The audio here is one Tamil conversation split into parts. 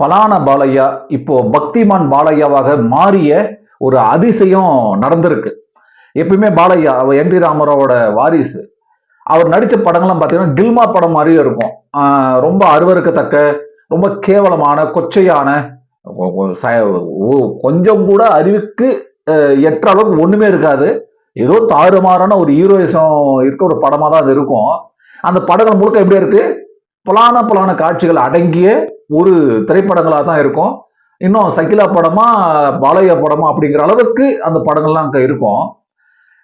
பலான பாலையா இப்போ பக்திமான் பாலையாவாக மாறிய ஒரு அதிசயம் நடந்திருக்கு. எப்பயுமே பாலையா அவர் என் டி ராமராவோட வாரிசு. அவர் நடித்த படங்கள்லாம் பார்த்தீங்கன்னா கில்மா படம் மாதிரியும் இருக்கும். ரொம்ப அருவருக்கத்தக்க ரொம்ப கேவலமான கொச்சையான கொஞ்சம் கூட அறிவுக்கு எட்ட அளவுக்கு ஒண்ணுமே இருக்காது. ஏதோ தாறுமாறான ஒரு ஹீரோயிசம் இருக்க ஒரு படமா தான் அது இருக்கும். அந்த படங்கள் முழுக்க எப்படி இருக்கு? புலான புலான காட்சிகள் அடங்கிய ஒரு திரைப்படங்களாக தான் இருக்கும். இன்னும் சகிலா படமா பாலையா படமா அப்படிங்கிற அளவுக்கு அந்த படங்கள்லாம் அங்கே இருக்கும்.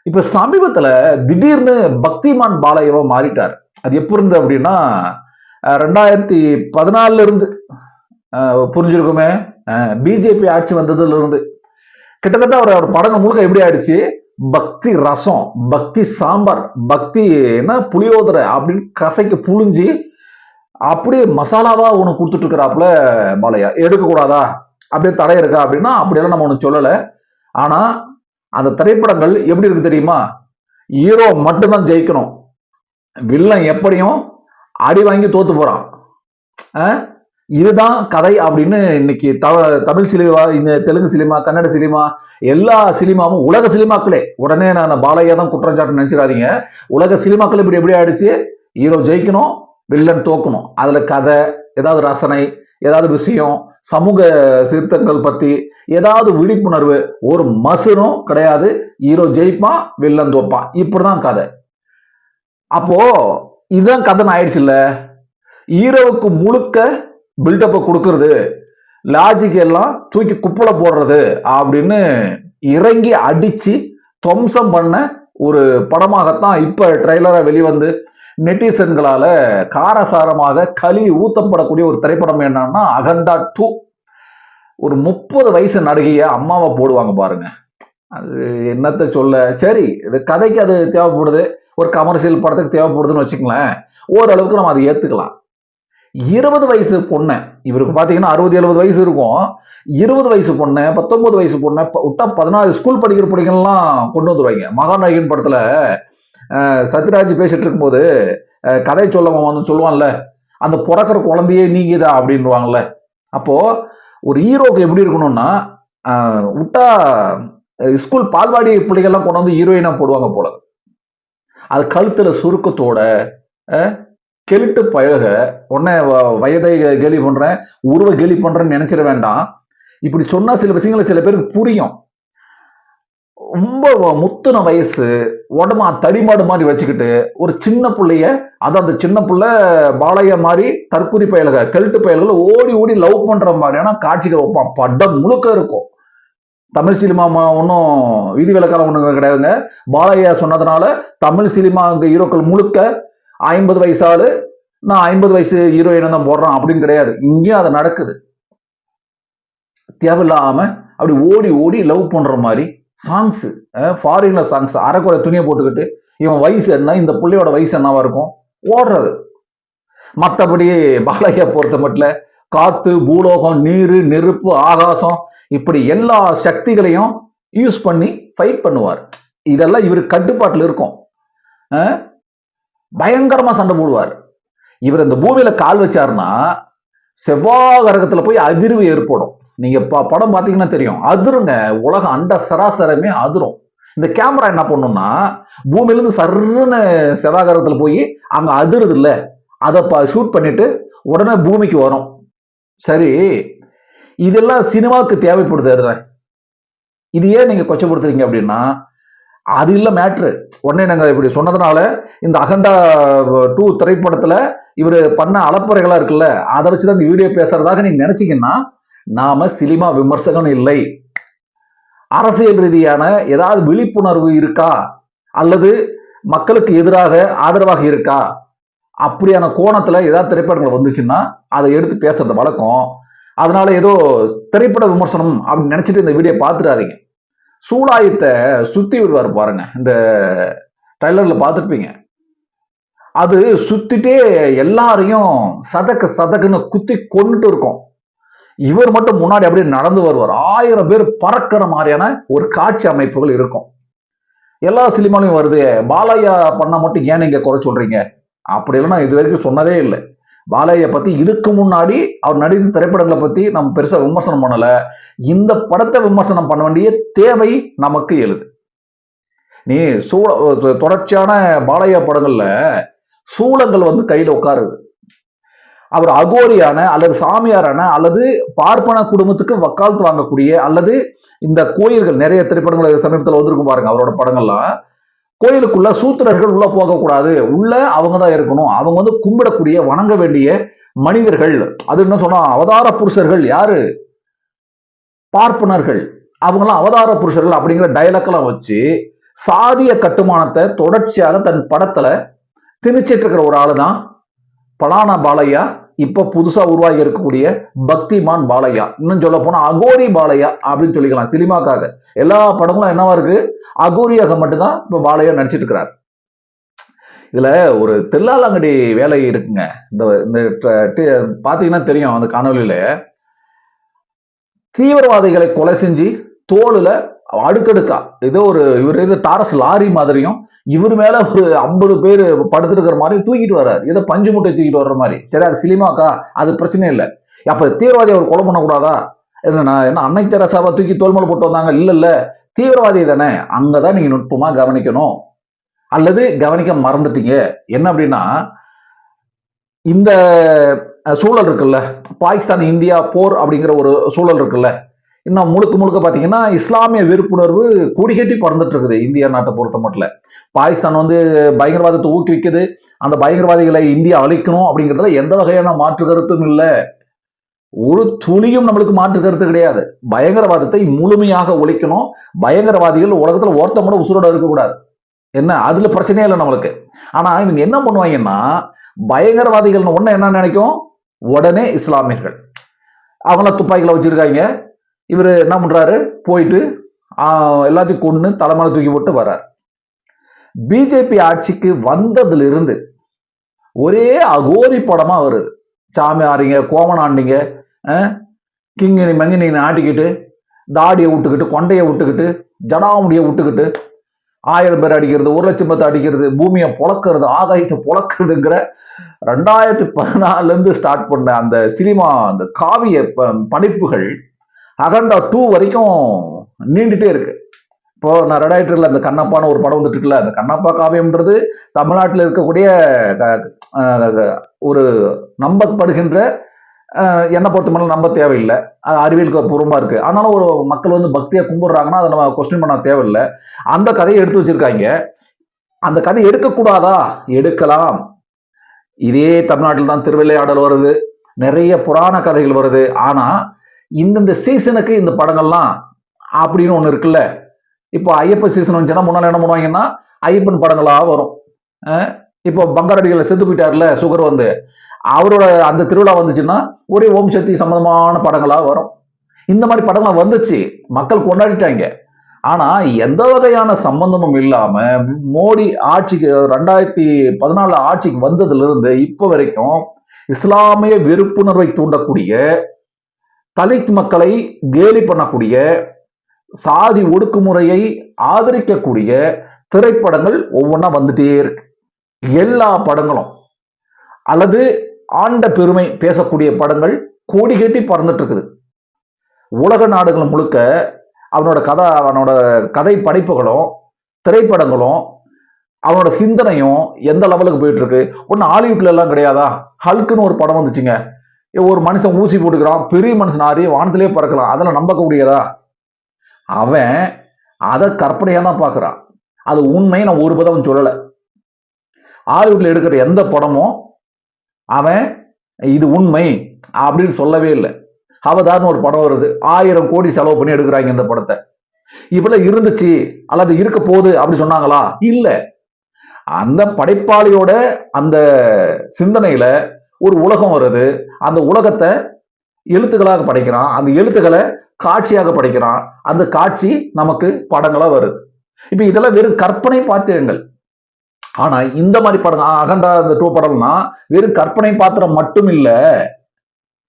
இப்ப சமீபத்தில் திடீர்னு பக்திமான் பாலையாவா மாறிட்டார். அது எப்போ இருந்து அப்படின்னா ரெண்டாயிரத்தி பதினாலுல இருந்து புரிஞ்சிருக்குமே? பிஜேபி ஆட்சி வந்ததுல இருந்து. கிட்டத்தட்ட அவர் அவர் படங்கள் முழுக்க எப்படி ஆயிடுச்சு? பக்தி ரசம் பக்தி சாம்பார் பக்தி என்ன புளியோதரை அப்படின்னு கசைக்கு புழிஞ்சு அப்படியே மசாலாவா ஒன்று கொடுத்துட்டு இருக்கிறாப்புல பாலையா எடுக்கக்கூடாதா? அப்படியே தடை இருக்கா அப்படின்னா அப்படியெல்லாம் நம்ம ஒன்று சொல்லலை. ஆனா அந்த திரைப்படங்கள் எப்படி இருக்கு தெரியுமா? ஹீரோ மட்டும்தான் ஜெயிக்கணும். வில்லன் எப்படியும் அடி வாங்கி தோத்து போறான். இதுதான் கதை அப்படின்னு இன்னைக்கு தவ தமிழ் சினிமா இந்த தெலுங்கு சினிமா கன்னட சினிமா எல்லா சினிமாவும் உலக சினிமாக்களே. உடனே நான் பாலையா தான் குற்றம் சாட்டு நினைச்சிடாதீங்க உலக சினிமாக்கள் இப்படி எப்படி ஆயிடுச்சு? ஹீரோ ஜெயிக்கணும். வில்லன் தோக்கணும். அதுல கதை ஏதாவது ரசனை ஏதாவது விஷயம் சமூக சீர்திருத்தங்கள் பத்தி ஏதாவது விழிப்புணர்வு ஒரு மசுரும் கிடையாது. ஹீரோ ஜெயிப்பான் வில்லன் தோப்பான் இப்படிதான் கதை. அப்போ இதுதான் கதை ஆயிடுச்சு இல்ல ஹீரோவுக்கு முழுக்க பில்டப்பை கொடுக்கறது லாஜிக் எல்லாம் தூக்கி குப்பல போடுறது அப்படின்னு இறங்கி அடிச்சு துவம்சம் பண்ண ஒரு படமாகத்தான் இப்ப ட்ரெய்லரா வெளிவந்து நெட்டிசன்களால காரசாரமாக களி ஊத்தப்படக்கூடிய ஒரு திரைப்படம் என்னன்னா அகண்டா டூ. ஒரு முப்பது வயசு நடிகைய அம்மாவை போடுவாங்க பாருங்க. அது என்னத்த சொல்ல? சரி இது கதைக்கு அது தேவைப்படுது. ஒரு கமர்ஷியல் படத்துக்கு தேவைப்படுதுன்னு வச்சுக்கங்களேன். ஓரளவுக்கு நம்ம அதை ஏத்துக்கலாம். இருபது வயசு பொண்ணை இவருக்கு பாத்தீங்கன்னா அறுபது எழுபது வயசு இருக்கும். இருபது வயசு பொண்ணு பத்தொன்பது வயசு பொண்ணு விட்டா பதினாறு ஸ்கூல் படிக்கிற பிள்ளைங்கள்லாம் கொண்டு வந்துருவாங்க. மகாநாயகன் படத்துல சத்யராஜ் பேசிட்டு இருக்கும்போது கதை சொல்ல வந்து சொல்லுவான்ல அந்த பிறக்கிற குழந்தையே நீங்கதா அப்படின்வாங்கல்ல அப்போ ஒரு ஹீரோக்கு எப்படி இருக்கணும்னா விட்டா ஸ்கூல் பால்வாடி பிள்ளைகள்லாம் கொண்டு வந்து ஹீரோயினா போடுவாங்க போல. அது கழுத்துல சுருக்கத்தோட அஹ், கெளுட்டு பழக உடனே வயதை கேலி பண்றேன் உருவ கேலி பண்றேன்னு நினைச்சிட வேண்டாம். இப்படி சொன்னா சில விஷயங்களை சில பேருக்கு புரியும். ரொம்ப முத்துன வயசு உடம்பு தடிமாடு மாதிரி வச்சுக்கிட்டு ஒரு சின்ன பிள்ளைய அது அந்த சின்ன பிள்ளை பாலைய மாதிரி தற்கூரி பயலுக கெல்ட்டு பயல்கள் ஓடி ஓடி லவ் பண்ற மாதிரியான காட்சிகள் வைப்பான் படம் முழுக்க இருக்கும். தமிழ் சினிமா ஒன்றும் விதி விலக்காலம் ஒன்றும் கிடையாதுங்க. பாலையா சொன்னதுனால தமிழ் சினிமா அங்கே ஹீரோக்கள் முழுக்க ஐம்பது வயசாலு நான் ஐம்பது வயசு ஹீரோயினை தான் போடுறான் அப்படின்னு கிடையாது. இங்கேயும் அது நடக்குது. தேவையில்லாம அப்படி ஓடி ஓடி லவ் பண்ற மாதிரி சாங்ஸு ஃபாரின்ல சாங்ஸ் அரைக்குறை துணியை போட்டுக்கிட்டு இவன் வயசு என்ன இந்த பிள்ளையோட வயசு என்னவா இருக்கும்? ஓடுறது. மற்றபடி பாலையா பொறுத்த மட்டும் காத்து பூலோகம் நீர் நெருப்பு ஆகாசம் இப்படி எல்லா சக்திகளையும் யூஸ் பண்ணி ஃபைட் பண்ணுவார். இதெல்லாம் இவர் கட்டுப்பாட்டில் இருக்கும். பயங்கரமா சண்டை போடுவார். இவர் இந்த பூமியில கால் வச்சாருன்னா செவ்வாய் கிரகத்துல போய் அதிர்வு ஏற்படும். நீங்க ப- படம் பார்த்தீங்கன்னா தெரியும். அதிருங்க. உலகம் அண்ட சராசரமே அதிரும். இந்த கேமரா என்ன பண்ணும்னா பூமியில இருந்து சர்ன்னு செவ்வாய் போய் அங்க அதிருது இல்ல அதை ஷூட் பண்ணிட்டு உடனே பூமிக்கு வரும். சரி. இதெல்லாம் சினிமாவுக்கு தேவைப்படுது இது ஏன் நீங்க கொச்சப்படுத்துறீங்க அப்படின்னா அது இல்ல மேட்ரு உடனே நாங்க இப்படி சொன்னதுனால இந்த அகண்டா டூ திரைப்படத்துல இவர் பண்ண அலப்பறைகளா இருக்குல்ல அதை வச்சுதான் இந்த வீடியோ பேசுறதாக நீங்க நினைச்சீங்கன்னா நாம சினிமா விமர்சகன் இல்லை. அரசியல் ரீதியான ஏதாவது விழிப்புணர்வு இருக்கா? அல்லது மக்களுக்கு எதிராக ஆதரவாக இருக்கா? அப்படியான கோணத்துல ஏதாவது திரைப்படங்கள் வந்துச்சுன்னா அதை எடுத்து பேசுறது வழக்கம். அதனால ஏதோ திரைப்பட விமர்சனம் அப்படின்னு நினைச்சிட்டு இந்த வீடியோ பார்த்துடாதீங்க சூலாயத்தை சுத்தி விடுவார் பாருங்க. இந்த ட்ரைலர்ல பார்த்துருப்பீங்க அது சுத்திட்டே எல்லாரையும் சதக்கு சதக்குன்னு குத்தி கொண்டுட்டு இருக்கும். இவர் மட்டும் முன்னாடி அப்படியே நடந்து வருவார். ஆயிரம் பேர் பறக்கிற மாதிரியான ஒரு காட்சி அமைப்புகள் இருக்கும். எல்லா சினிமாலையும் வருது. பாலையா பண்ண மட்டும் ஏன் நீங்க குறை சொல்றீங்க? அப்படி இல்லைன்னா இது வரைக்கும் சொன்னதே இல்லை. பாலையை பத்தி இதுக்கு முன்னாடி அவர் நடித்த திரைப்படங்களை பத்தி நம்ம பெருசா விமர்சனம் பண்ணல. இந்த படத்தை விமர்சனம் பண்ண வேண்டிய தேவை நமக்கு எழுது. நீ சூழ தொடர்ச்சியான பாலையா படங்கள்ல சூளங்கள் வந்து கையில உட்காருது. அவர் அகோரியான அல்லது சாமியாரான அல்லது பார்ப்பன குடும்பத்துக்கு வக்காலத்து வாங்கக்கூடிய அல்லது இந்த கோயில்கள் நிறைய திரைப்படங்கள் சமீபத்தில் வந்திருக்கும் பாருங்க அவரோட படங்கள்லாம். கோயிலுக்குள்ள சூத்திரர்கள் உள்ள போகக்கூடாது. உள்ள அவங்க தான் இருக்கணும். அவங்க வந்து கும்பிடக்கூடிய வணங்க வேண்டிய மனிதர்கள். அது என்ன சொன்னா அவதார புருஷர்கள் யாரு? பார்ப்பனர்கள். அவங்களாம் அவதார புருஷர்கள் அப்படிங்கிற டயலக்கெல்லாம் வச்சு சாதிய கட்டுமானத்தை தொடர்ச்சியாக தன் படத்துல திணிச்சிட்டு இருக்கிற ஒரு ஆளு தான் பலானா பாலையா? இப்ப புதுசா உருவாகி இருக்கக்கூடிய பக்திமான் பாலையா. இன்னும் சொல்ல போனா அகோரி பாலையா அப்படின்னு சொல்லிக்கலாம் சினிமாக்காக. எல்லா படங்களும் என்னவா இருக்கு? அகோரியாக மட்டும்தான் இப்ப பாலையா நடிச்சிட்டு இருக்கிறார். இதுல ஒரு தெல்லாலங்கடி வேலை இருக்குங்க. இந்த இந்த ட- பாத்தீங்கன்னா தெரியும் அந்த காணொலியில தீவிரவாதிகளை கொலை செஞ்சு தோளில் அடுக்கடுக்கா. ஏதோ ஒரு இவர் இது டாரஸ் லாரி மாதிரியும் இவர் மேல ஒரு ஐம்பது பேர் படுத்துட்டு இருக்கிற மாதிரி தூக்கிட்டு வர்றாரு. ஏதோ பஞ்சு மூட்டை தூக்கிட்டு வர்ற மாதிரி. சரி அது சினிமாக்கா? அது பிரச்சனை இல்லை. அப்ப தீவிரவாதி அவர் கொலை பண்ணக்கூடாதா? என்ன நான் என்ன அன்னை தெரசாவா தூக்கி தோல்மல் போட்டு வந்தாங்க? இல்ல இல்ல. தீவிரவாதி தானே. அங்கதான் நீங்க நுட்பமா கவனிக்கணும். அல்லது கவனிக்க மறந்துட்டீங்க. என்ன அப்படின்னா இந்த சூழல் இருக்குல்ல. பாகிஸ்தான் இந்தியா போர் அப்படிங்கிற ஒரு சூழல் இருக்குல்ல. இன்னும் முழுக்க முழுக்க பார்த்தீங்கன்னா இஸ்லாமிய வெறுப்புணர்வு கொடிகட்டி பறந்துட்டு இருக்குது இந்தியா நாட்டை பொறுத்த மட்டும் பாகிஸ்தான் வந்து பயங்கரவாதத்தை ஊக்குவிக்குது. அந்த பயங்கரவாதிகளை இந்தியா அழிக்கணும் அப்படிங்கிறதுல எந்த வகையான மாற்று கருத்தும் இல்லை. ஒரு துளியும் நம்மளுக்கு மாற்று கருத்து கிடையாது. பயங்கரவாதத்தை முழுமையாக ஒழிக்கணும். பயங்கரவாதிகள் உலகத்தில் ஒருத்தன் கூட உசுரோட இருக்கக்கூடாது என்ன? அதுல பிரச்சனையே இல்லை நம்மளுக்கு. ஆனா இவங்க என்ன பண்ணுவாங்கன்னா பயங்கரவாதிகள் ஒன்னு என்ன நினைக்கும்? உடனே இஸ்லாமியர்கள். அவங்கள துப்பாக்கிகளை வச்சிருக்காங்க. இவர் என்ன பண்றாரு? போயிட்டு எல்லாத்தையும் கொண்டு தலைமையில தூக்கி போட்டு வர்றார். பிஜேபி ஆட்சிக்கு வந்ததுல இருந்து ஒரே அகோரி படமா வருது சாமி ஆடிங்க கோமன் ஆண்டிங்க கிங்கினி மங்கினி ஆட்டிக்கிட்டு தாடியை விட்டுக்கிட்டு கொண்டையை விட்டுக்கிட்டு ஜடாமுடியை விட்டுக்கிட்டு ஆயிரம் பேர் அடிக்கிறது ஒரு லட்சம் பேர் அடிக்கிறது பூமியை பொளக்கிறது ஆகாயத்தை பொளக்கிறதுங்கிற ரெண்டாயிரத்தி பதினாலுல இருந்து ஸ்டார்ட் பண்ண அந்த சினிமா அந்த காவிய ப- படைப்புகள் அகண்டா டூ வரைக்கும் நீண்டுட்டே இருக்கு. இப்போ நான் ரெண்டாயிரத்துல அந்த கண்ணப்பான ஒரு படம் வந்துட்டு இருக்குல்ல அந்த கண்ணப்பா காவியம்ன்றது தமிழ்நாட்டில் இருக்கக்கூடிய ஒரு நம்பப்படுகின்ற என்னை பொறுத்த மட்டும் நம்ப தேவையில்லை. அது அறிவியல் பூர்வமாக இருக்குது ஆனாலும் ஒரு மக்கள் வந்து பக்தியாக கும்பிட்றாங்கன்னா அதை நம்ம கொஸ்டின் பண்ண தேவையில்லை. அந்த கதையை எடுத்து வச்சிருக்காங்க. அந்த கதை எடுக்கக்கூடாதா? எடுக்கலாம். இதே தமிழ்நாட்டில் தான் திருவிளையாடல் வருது. நிறைய புராண கதைகள் வருது. ஆனால் இந்தந்த சீசனுக்கு இந்த படங்கள்லாம் அப்படின்னு ஒன்று இருக்குல்ல. இப்போ ஐயப்ப சீசன் வந்துச்சுன்னா முன்னால் என்ன பண்ணுவாங்கன்னா ஐயப்பன் படங்களாக வரும். இப்போ பங்காரடிகளை செத்து போயிட்டார்ல சுகர் வந்து. அவரோட அந்த திருவிழா வந்துச்சுன்னா ஒரே ஓம் சக்தி சம்மந்தமான படங்களாக வரும். இந்த மாதிரி படங்கள் வந்துச்சு. மக்கள் கொண்டாடிட்டாங்க. ஆனால் எந்த வகையான சம்பந்தமும் இல்லாமல் மோடி ஆட்சிக்கு ரெண்டாயிரத்தி பதினாலு ஆட்சிக்கு வந்ததுலேருந்து இப்போ வரைக்கும் இஸ்லாமிய வெறுப்புணர்வை தூண்டக்கூடிய தலித் மக்களை கேலி பண்ணக்கூடிய சாதி ஒடுக்குமுறையை ஆதரிக்கக்கூடிய திரைப்படங்கள் ஒவ்வொன்றா வந்துட்டே இருக்கு. எல்லா படங்களும். அல்லது ஆண்ட பெருமை பேசக்கூடிய படங்கள் கோடி கட்டி பறந்துட்டு இருக்குது. உலக நாடுகள் முழுக்க அவனோட கதை அவனோட கதை படைப்புகளும் திரைப்படங்களும் அவனோட சிந்தனையும் எந்த லெவலுக்கு போயிட்டு இருக்கு? ஒன்னு ஹாலிவுட்ல எல்லாம் கிடையாதா? ஹல்க்குன்னு ஒரு படம் வந்துச்சுங்க. ஒரு மனுஷன் ஊசி போட்டுக்கிறான் பெரிய மனுஷன் ஆறி வானத்திலே பறக்கலாம். அதெல்லாம் நம்பக்கூடியதா? அவன் அதை கற்பனையாக தான் பார்க்குறான். அது உண்மை நான் ஒரு பதம் சொல்லலை. ஹாலிவுட்டில் எடுக்கிற எந்த படமும் அவன் இது உண்மை அப்படின்னு சொல்லவே இல்லை. அவதார்னு ஒரு படம் வருது. ஆயிரம் கோடி செலவு பண்ணி எடுக்கிறாங்க இந்த படத்தை. இப்பெல்லாம் இருந்துச்சு அல்லது இருக்க போகுது அப்படி சொன்னாங்களா? இல்ல. அந்த படைப்பாளியோட அந்த சிந்தனையில ஒரு உலகம் வருது. அந்த உலகத்தை எழுத்துக்களாக படைக்கிறான். அந்த எழுத்துக்களை காட்சியாக படைக்கிறான். அந்த காட்சி நமக்கு படங்களா வருது. இப்ப இதெல்லாம் வெறும் கற்பனை பாத்திரங்கள். ஆனா இந்த மாதிரி படம் அகண்டா இந்த டூ படம்னா வெறும் கற்பனை பாத்திரம் மட்டும் இல்ல.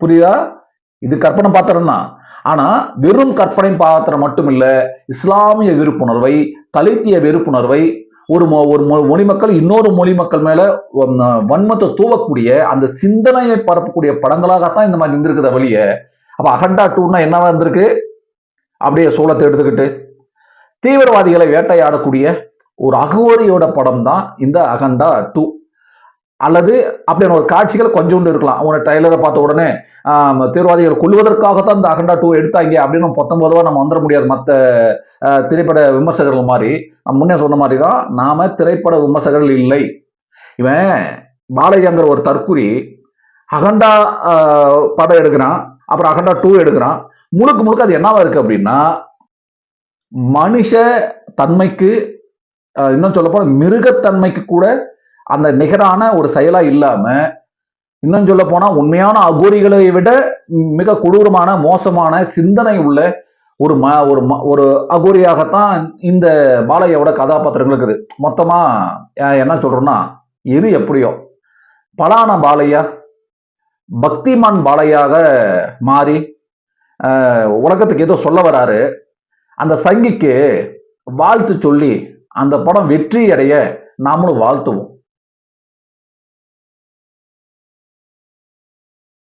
புரியுதா? இது கற்பனை பாத்திரம் தான். ஆனா வெறும் கற்பனை பாத்திரம் மட்டும் இல்ல. இஸ்லாமிய வெறுப்புணர்வை தலித்திய வெறுப்புணர்வை ஒரு மொ- ஒரு மொ- மொழி மக்கள் இன்னொரு மொழி மக்கள் மேல வன்மத்தை தூவக்கூடிய அந்த சிந்தனையை பரப்பக்கூடிய படங்களாகத்தான் இந்த மாதிரி இருந்திருக்குத வழிய அப்ப அகண்டா டூன்னா என்னவா இருந்திருக்கு? அப்படியே சோளத்தை எடுத்துக்கிட்டு தீவிரவாதிகளை வேட்டையாடக்கூடிய ஒரு அகோரியோட படம் தான் இந்த அகண்டா டூ அல்லது அப்படியான ஒரு காட்சிகள் கொஞ்சோண்டு இருக்கலாம். உன ட்ரைலரை பார்த்த உடனே ஆம், தீவிரவாதிகள் கொள்வதற்காகத்தான் இந்த அகண்டா டூ எடுத்தாங்க அப்படின்னு பொத்தொன்பதுவா நம்ம வந்துட முடியாது. மற்ற திரைப்பட விமர்சகர்கள் மாதிரி. முன்னே சொன்ன மாதிரி தான் நாம திரைப்பட விமர்சகர்கள் இல்லை. இவன் பாலையாங்கிற ஒரு தற்குறி அகண்டா படம் எடுக்கிறான் அப்புறம் அகண்டா டூ எடுக்கிறான். முழுக்க முழுக்க அது என்னவா இருக்கு அப்படின்னா மனுஷ தன்மைக்கு இன்னும் சொல்ல போனா மிருகத்தன்மைக்கு கூட அந்த நிகரான ஒரு செயலா இல்லாம இன்னும் சொல்ல போனா உண்மையான அகோரிகளை விட மிக கொடூரமான மோசமான சிந்தனை உள்ள ஒரு ம ஒரு ம- ஒரு அகோரியாகத்தான் இந்த பாலையோட கதாபாத்திரங்கள் இருக்குது. மொத்தமா என்ன சொல்றோம்னா எது எப்படியோ. பலான பாலையா பக்திமான் பாலையாக மாறி உலகத்துக்கு ஏதோ சொல்ல வராரு. அந்த சங்கிக்கு வாழ்த்து சொல்லி அந்த படம் வெற்றி அடைய நாமளும் வாழ்த்துவோம்.